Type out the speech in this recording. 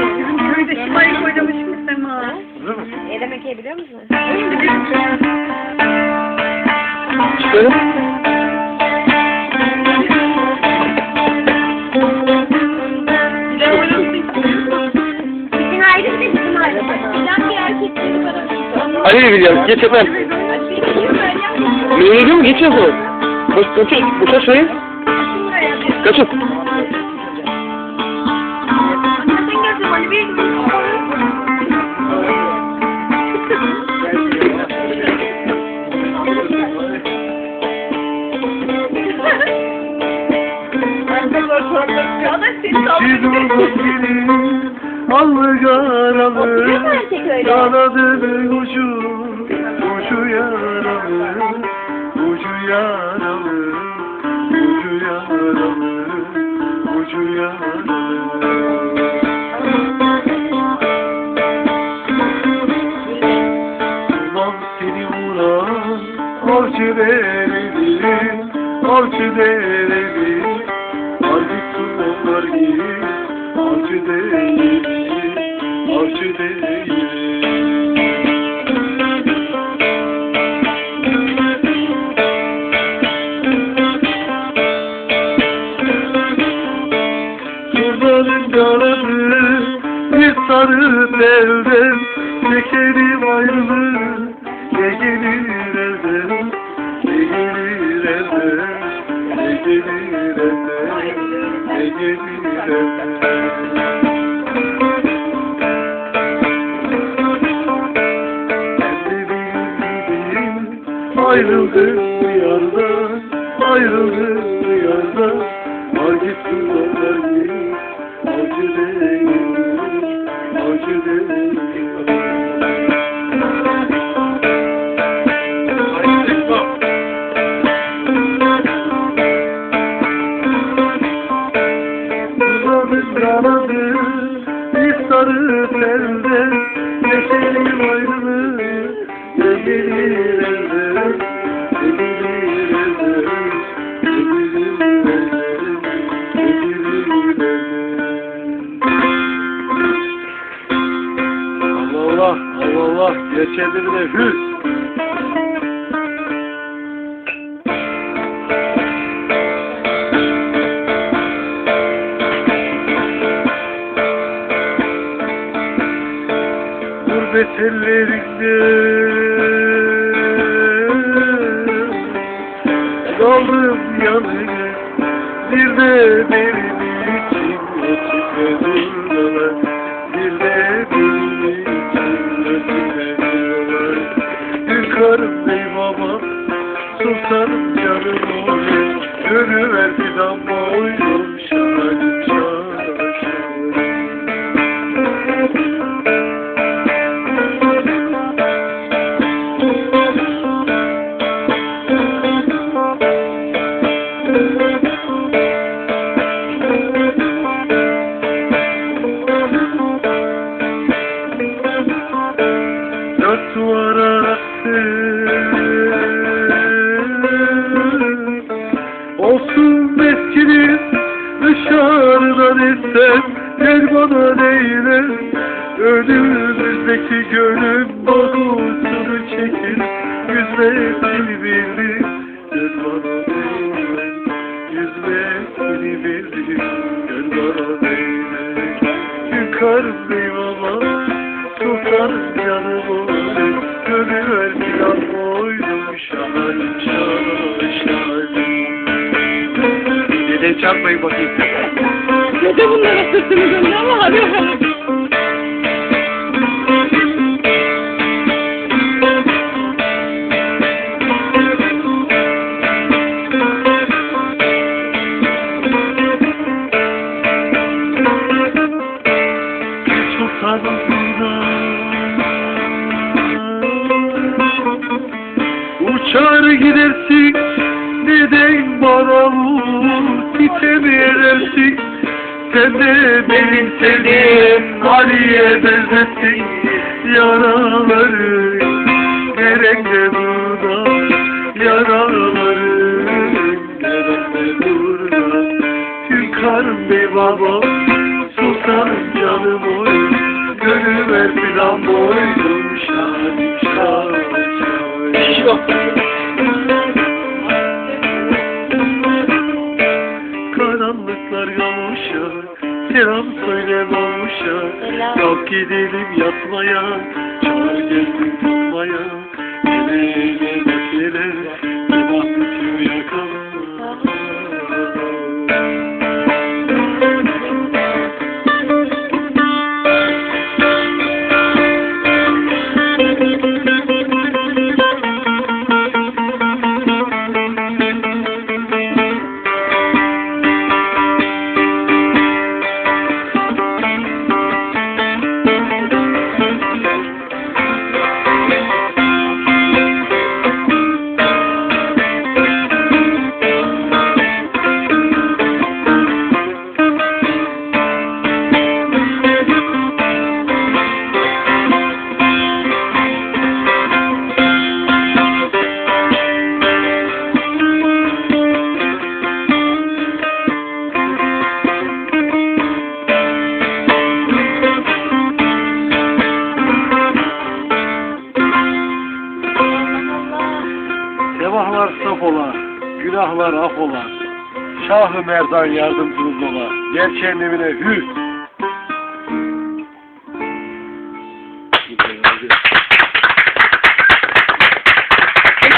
Bizim köyde şımarık oynamış mı Sema? Elemek biliyor musun? Çıkarım. Bir. Bizim ayrı bir de bizim ayrı. Bizden bir erkek bir kadın. Ali biliyorum. Geç efendim. Bir Memnun ediyor mu? Geç yazalım. Boş, kaçın. Boşa söyleyin. Kaçın. Da seni Allı yaralı? Kanadını ucu Ucu yaralı Ucu yaralı Avcı verelim Harbi sunanlar gibi Avcı değil Avcı değil Surların yaralı bir sarı belden Çekerim ayrılığı ne gelir elden Ne Ne gelir elden Ne gelir elden Ben de bildiğim ayrıldım yardan Ayrıldım yardan Var gitsin onlar gibi Acı Acı sarı elde Neşelim ayrılığı ne gelir elden Ne gelir elden Allah Allah Allah Allah. Geçedir de ellerinde Kaldım yanına Bir de benim için Ötüme durmalar Bir de benim için Ötüme durmalar Hünkârım bey babam Sultanım canım esen Gel bana neyle Önümüzdeki gönlün bagusunu çekin. Yüzmesini bildi Gel bana neyle Yüzmesini bildi Gel bana neyle eyvallah Sultanım canım oğlum Gönül filan boynum Şahalim şahane şahalim Dede çarpmayın bakayım Dede bunlara sırtını döndü ama hadi Uçar gidersin Neden bana vur Sitem edersin Sen de benim sevdiğim Ali'ye benzettin Yaraları. Gerekle burada Yaraları. Gerekle burada. Hünkârım bey babam Sultanım canım oy. Bayram boydum şadim şadim Yok. Yağmışa Selam söyle olmuşa Selam. Kalk gidelim yatmaya. Çağır gelsin tutmaya. Ele ele bak ele Sabah bitiyor günahlar af ola. Şah-ı Merdan yardımcınız ola. Gerçeğin evine hü,